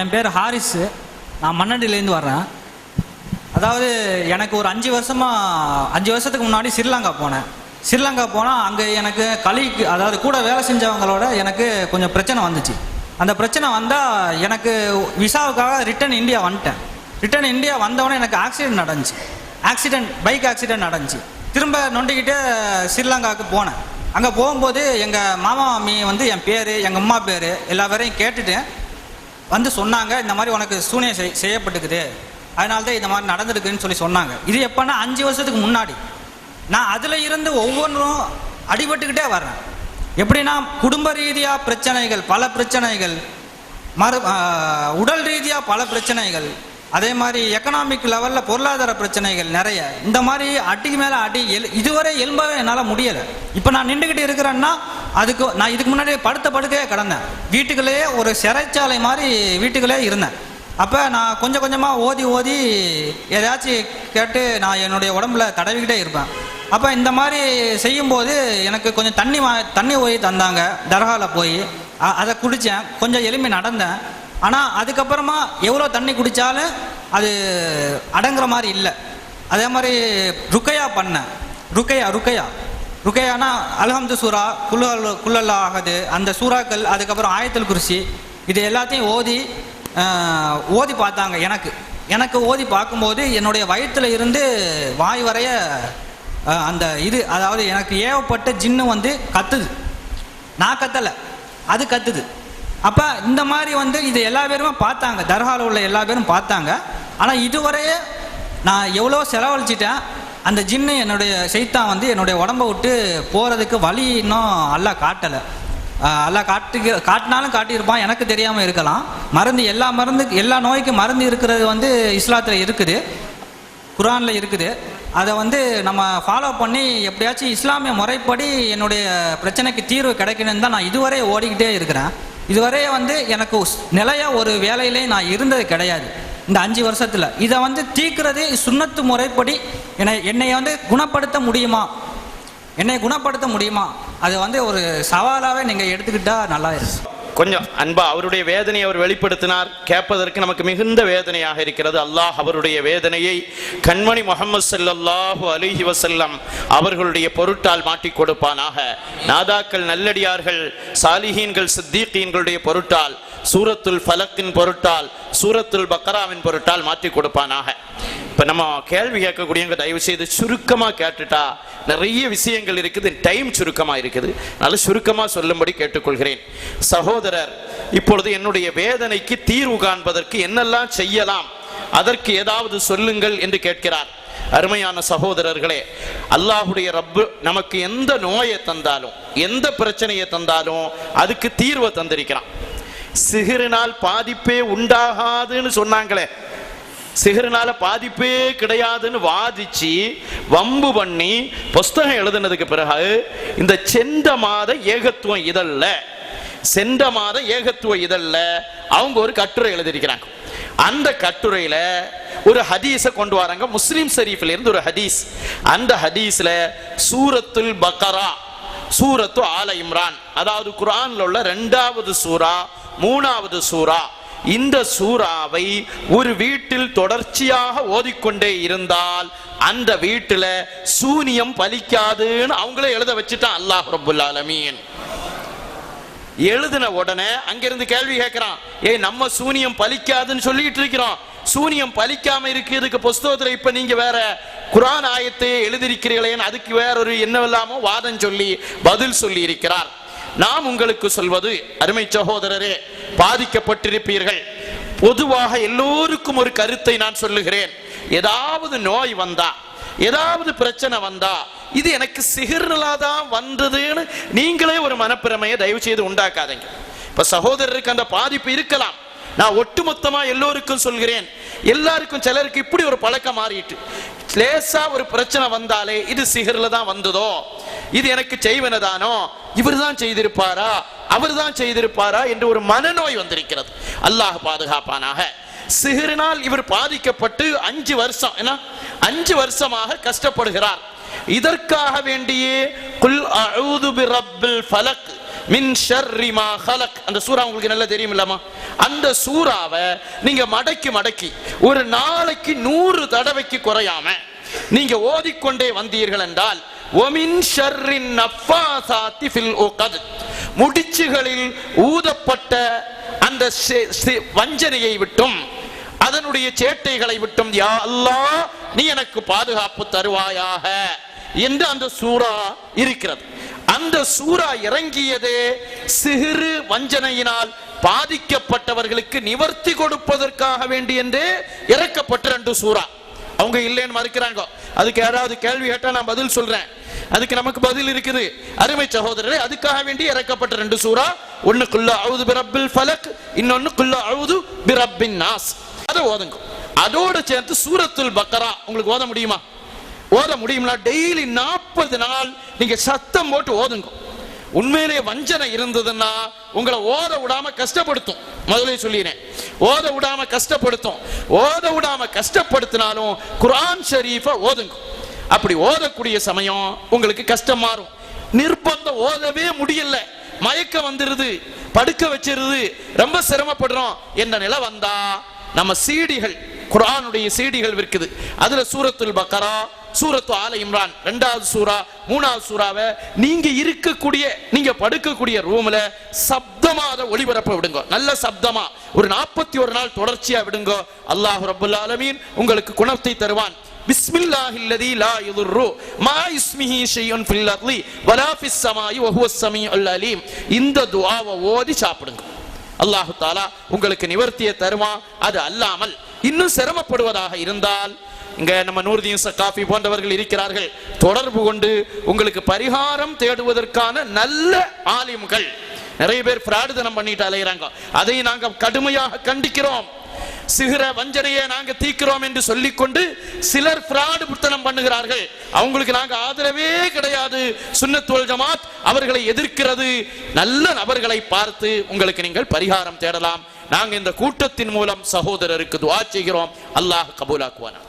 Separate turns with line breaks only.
என் பேர் ஹாரிஸு. நான் மண்ணடியிலேருந்து வர்றேன். அதாவது எனக்கு ஒரு அஞ்சு வருஷமாக அஞ்சு வருஷத்துக்கு முன்னாடி ஸ்ரீலங்கா போனேன். ஸ்ரீலங்கா போனால் அங்கே எனக்கு கலிக்கு அதாவது கூட வேலை செஞ்சவங்களோட எனக்கு கொஞ்சம் பிரச்சனை வந்துச்சு. அந்த பிரச்சனை வந்தால் எனக்கு விசாவுக்காக ரிட்டர்ன் இந்தியா வந்துட்டேன். ரிட்டர்ன் இந்தியா வந்தவொடனே எனக்கு ஆக்சிடென்ட் நடந்துச்சு. ஆக்சிடென்ட் பைக் ஆக்சிடென்ட் நடந்துச்சு. திரும்ப நொண்டிக்கிட்டே ஸ்ரீலங்காவுக்கு போனேன். அங்கே போகும்போது எங்கள் மாமா மாமி வந்து என் பேர் எங்கள் அம்மா பேர் எல்லா பேரையும் கேட்டுட்டு வந்து சொன்னாங்க இந்த மாதிரி உனக்கு சூனியம் செய் செய்யப்பட்டுக்குது. அதனால தான் இந்த மாதிரி நடந்திருக்குன்னு சொல்லி சொன்னாங்க. இது எப்போன்னா அஞ்சு வருஷத்துக்கு முன்னாடி. நான் அதில் இருந்து ஒவ்வொன்றும் அடிபட்டுக்கிட்டே வர்றேன். எப்படின்னா குடும்ப ரீதியாக பிரச்சனைகள் பல பிரச்சனைகள் மறு உடல் ரீதியாக பல பிரச்சனைகள் அதே மாதிரி எக்கனாமிக் லெவலில் பொருளாதார பிரச்சனைகள் நிறைய. இந்த மாதிரி அடிக்கு மேலே அடி எல் இதுவரை எலும்பவே என்னால் முடியலை. இப்போ நான் நின்றுக்கிட்டு இருக்கிறேன்னா அதுக்கு நான் இதுக்கு முன்னாடி படுத்த படுக்கையே கிடந்தேன். வீட்டுக்குள்ளேயே ஒரு சிறைச்சாலை மாதிரி வீட்டுக்குள்ளேயே இருந்தேன். அப்போ நான் கொஞ்சம் கொஞ்சமாக ஓதி ஓதி ஏதாச்சும் கேட்டு நான் என்னுடைய உடம்புல தடவிக்கிட்டே இருப்பேன். அப்போ இந்த மாதிரி செய்யும்போது எனக்கு கொஞ்சம் தண்ணி வா தண்ணி போய் தந்தாங்க. தர்காவில் போய் அதை குடித்தேன் கொஞ்சம் எளிமை நடந்தேன். ஆனால் அதுக்கப்புறமா எவ்வளோ தண்ணி குடித்தாலும் அது அடங்குற மாதிரி இல்லை. அதே மாதிரி ருக்கையா பண்ணேன். ருக்கையா ருக்கையா. ருக்கையானா அல்ஹம்து சூரா குல்லல் குல்லல்லா ஆகுது. அந்த சூறாக்கள் அதுக்கப்புறம் ஆயத்தல் குறிச்சி இது எல்லாத்தையும் ஓதி ஓதி பார்த்தாங்க எனக்கு. எனக்கு ஓதி பார்க்கும்போது என்னுடைய வயிற்றில் இருந்து வாய் வரைய அந்த இது அதாவது எனக்கு ஏவப்பட்ட ஜின்னு வந்து கத்துது. நான் கத்தலை. அது கத்துது. அப்போ இந்த மாதிரி வந்து இது எல்லா பேருமே பார்த்தாங்க. தர்காவில் உள்ள எல்லா பேரும் பார்த்தாங்க. ஆனால் இதுவரையே நான் எவ்வளோ செலவழிச்சிட்டேன். அந்த ஜின்னு என்னுடைய செய்தான் வந்து என்னுடைய உடம்ப விட்டு போகிறதுக்கு வழி இன்னும் அல்லா காட்டலை. அல்லா காட்டு காட்டினாலும் காட்டியிருப்பான் எனக்கு தெரியாமல் இருக்கலாம். மருந்து எல்லா மருந்து எல்லா நோய்க்கும் மருந்து இருக்கிறது வந்து இஸ்லாத்தில் இருக்குது. குரானில் இருக்குது. அதை வந்து நம்ம ஃபாலோ பண்ணி எப்படியாச்சும் இஸ்லாமிய முறைப்படி என்னுடைய பிரச்சனைக்கு தீர்வு கிடைக்கணும்னு தான் நான் இதுவரை ஓடிக்கிட்டே இருக்கிறேன். இதுவரையே வந்து எனக்கு நிலையாக ஒரு வேலையிலே நான் இருந்தது கிடையாது. இந்த அஞ்சு வருஷத்தில். இதை வந்து தீர்க்கிறது சுண்ணத்து முறைப்படி என்னை என்னை வந்து குணப்படுத்த முடியுமா? என்னை குணப்படுத்த முடியுமா? அது வந்து ஒரு சவாலாகவே நீங்கள் எடுத்துக்கிட்டால் நல்லா இருக்கும்
கொஞ்சம் அன்பா அவருடைய வேதனையை அவர் வெளிப்படுத்தினார். கேட்பதற்கு நமக்கு மிகுந்த வேதனையாக இருக்கிறது. அல்லாஹ் அவருடைய வேதனையை கண்மணி முகமது சல்லாஹு அலிஹி வசல்லம் அவர்களுடைய பொருட்டால் மாட்டி கொடுப்பானாக. நாதாக்கள் நல்லடியார்கள் சாலிஹீன்கள் சித்தீக்கீன்களுடைய பொருட்டால் சூரத்துல் ஃபலக்கின் பொருட்டால் சூரத்துல் பக்கராவின் பொருட்டால் மாற்றிக் கொடுப்பானாக. இப்போ நம்ம கேள்வி கேட்கக்கூடியவங்க தயவு செய்து சுருக்கமாக கேட்டுட்டா நிறைய விஷயங்கள் இருக்குது டைம் சுருக்கமாக இருக்குது. நல்ல சுருக்கமாக சொல்லும்படி கேட்டுக்கொள்கிறேன். சகோதரர் இப்பொழுது என்னுடைய வேதனைக்கு தீர்வு காண்பதற்கு என்னெல்லாம் செய்யலாம்? அதற்கு ஏதாவது சொல்லுங்கள் என்று கேட்கிறார். அருமையான சகோதரர்களே அல்லாஹுடைய ரப்பு நமக்கு எந்த நோயை தந்தாலும் எந்த பிரச்சனையை தந்தாலும் அதுக்கு தீர்வை தந்திருக்கிறான். சிகிரினால் பாதிப்பே உண்டாகாதுன்னு சொன்னாங்களே. சிகரினால பாதிப்பே கிடையாதுன்னு வாதிச்சு வம்பு பண்ணி புஸ்தகம் எழுதுனதுக்கு பிறகு இந்த சென்ற மாத ஏகத்துவம் இதல்ல. சென்ற மாத ஏகத்துவம் இதல்ல. அவங்க ஒரு கட்டுரை எழுதியிருக்கிறாங்க. அந்த கட்டுரையில ஒரு ஹதீஸை கொண்டு வராங்க. முஸ்லிம் ஷரீஃப்ல இருந்து ஒரு ஹதீஸ். அந்த ஹதீஸ்ல சூரத்துல் பக்கரா சூரத்து ஆல இம்ரான். அதாவது குரான்ல உள்ள ரெண்டாவது சூரா மூணாவது சூரா இந்த சூறாவை ஒரு வீட்டில் தொடர்ச்சியாக ஓதிக்கொண்டே இருந்தால் அந்த வீட்டுல சூனியம் பலிக்காதுன்னு அவங்களே எழுத வச்சுட்டான் அல்லாஹ் ரபுல் அலமீன் எழுதின உடனே அங்கிருந்து கேள்வி கேட்கிறான் ஏய் நம்ம சூனியம் பலிக்காதுன்னு சொல்லிட்டு இருக்கிறோம். சூனியம் பலிக்காம இருக்கிறதுக்கு புஸ்தகத்துல இப்ப நீங்க வேற குரான் ஆயத்தை எழுதியிருக்கிறீங்களேன்னு அதுக்கு வேற ஒரு என்னவெல்லாமோ வாதம் சொல்லி பதில் சொல்லி இருக்கிறார் நாம் உங்களுக்கு சொல்வது அருமை சகோதரரே பாதிக்கப்பட்டிருப்பீர்கள். பொதுவாக எல்லோருக்கும் ஒரு கருத்தை நான் சொல்லுகிறேன். ஏதாவது நோய் வந்தா ஏதாவது பிரச்சனை வந்தா இது எனக்கு சிகிர்லா தான் வந்ததுன்னு நீங்களே ஒரு மனப்பிரமையை தயவு செய்து உண்டாக்காதீங்க. இப்ப சகோதரருக்கு அந்த பாதிப்பு இருக்கலாம். நான் ஒட்டுமொத்தமா எல்லோருக்கும் சொல்கிறேன். எல்லாருக்கும் சிலருக்கு இப்படி ஒரு பழக்கம் மாறிட்டு. லேசா ஒரு பிரச்சனை வந்தாலே இது சிகர்ல தான் வந்ததோ? இது எனக்கு செய்வனதானோ இவர் தான் செய்திருப்பாரா? அவர் தான் செய்திருப்பாரா என்று ஒரு மனநோய் வந்திருக்கிறது. அல்லாஹ் பாதுகாப்பானாக. சிகிரினால் இவர் பாதிக்கப்பட்டு அஞ்சு வருஷம் என்ன? அஞ்சு வருஷமாக கஷ்டப்படுகிறார். இதற்காக வேண்டியே குல் அழுது பலக் ஃபலக் மின் ஷர்ரி ஹலக். அந்த சூரா உங்களுக்கு நல்லா தெரியும் இல்லாமா அந்த சூறாவை நீங்க மடக்கி மடக்கி ஒரு நாளைக்கு நூறு தடவைக்கு குறையாம நீங்க ஓதிக்கொண்டே வந்தீர்கள் என்றால் ஒமின் ஷர்ரின் நஃபாசாத்தி ஃபில் உகத். முடிச்சுகளில் ஊதப்பட்ட அந்த வஞ்சனையை விட்டும் அதனுடைய சேட்டைகளை விட்டும் யா அல்லா நீ எனக்கு பாதுகாப்பு தருவாயாக என்று அந்த சூறா இருக்கிறது. அந்த சூரா இறங்கியதே சிறு வஞ்சனையினால் பாதிக்கப்பட்டவர்களுக்கு நிவர்த்தி கொடுப்பதற்காக வேண்டி என்று இறக்கப்பட்ட ரெண்டு சூரா அவங்க இல்லைன்னு மறுக்கிறாங்க. அதுக்கு யாராவது கேள்வி கேட்டா நான் பதில் சொல்றேன். அதுக்கு நமக்கு பதில் இருக்குது. அருமை சகோதரரே அதுக்காக வேண்டி இறக்கப்பட்ட ரெண்டு சூரா ஒன்னு குல்ல அவுது பிரபில் ஃபலக் இன்னொன்னு குல்ல அவுது பிரபின் நாஸ் அதை ஓதுங்க. அதோட சேர்த்து சூரத்துல் பக்கரா. உங்களுக்கு ஓத முடியுமா? ஓத முடியும்னா டெய்லி நாற்பது நாள் நீங்க சத்தம் போட்டு ஓதுங்க. உண்மையிலேயே வஞ்சனை இருந்ததுன்னா உங்களை ஓத விடாம கஷ்டப்படுத்தும். முதலே சொல்லிடுறேன். ஓத விடாம கஷ்டப்படுத்தும். ஓத விடாம கஷ்டப்படுத்தினாலும் குரான் ஷரீஃபை ஓதுங்க. அப்படி ஓதக்கூடிய சமயம் உங்களுக்கு கஷ்டம் மாறும். நிர்பந்தம் ஓதவே முடியல. மயக்கம் வந்துருது. படுக்க வச்சிருது. ரொம்ப சிரமப்படுறோம். என்ற நிலை வந்தா நம்ம சீடிகள் குரானுடைய சீடிகள் விற்குது அதுல சூரத்துல் பக்கரா சூரத்து ஆல இம்ரான் ரெண்டாவது சூரா மூணாவது சூறாவை நீங்க இருக்கக்கூடிய நீங்க படுக்கக்கூடிய ரூம்ல சப்தமா அதை ஒளிபரப்ப விடுங்க. நல்ல சப்தமா. ஒரு நாற்பத்தி ஒரு நாள் தொடர்ச்சியா விடுங்க. அல்லாஹ் ரபுல் ஆலமீன் உங்களுக்கு குணத்தை தருவான். பிஸ்மில்லாஹில்லதி லா யுதுர்ரு மா இஸ்மிஹி ஷையுன் ஃபில் அர்லி வலா ஃபிஸ் ஸமாஇ வஹுவஸ் ஸமீஉல் அலீம். இந்த துஆவை ஓதி சாப்பிடுங்க. அல்லாஹு தாலா உங்களுக்கு நிவர்த்தியை தருவான். அது அல்லாமல் இன்னும் சிரமப்படுவதாக இருந்தால் இங்க நம்ம நூர்தீன் சக்காஃபி போன்றவர்கள் இருக்கிறார்கள். தொடர்பு கொண்டு உங்களுக்கு பரிகாரம் தேடுவதற்கான நல்ல ஆலிம்கள். நிறைய பேர் பிராடுதனம் பண்ணிட்டு அலைகிறாங்க அதை நாங்க கடுமையாக கண்டிக்கிறோம். சிகர வஞ்சனையை நாங்க தீக்கிறோம் என்று சொல்லிக்கொண்டு சிலர் பிராடு புத்தனம் பண்ணுகிறார்கள். அவங்களுக்கு நாங்க ஆதரவே கிடையாது. சுன்னத்துவல் ஜமாத் அவர்களை எதிர்க்கிறது. நல்ல நபர்களை பார்த்து உங்களுக்கு நீங்கள் பரிகாரம் தேடலாம். நாங்கள் இந்த கூட்டத்தின் மூலம் சகோதரருக்கு துவா செய்கிறோம். அல்லாஹ் கபூலாக்குவானா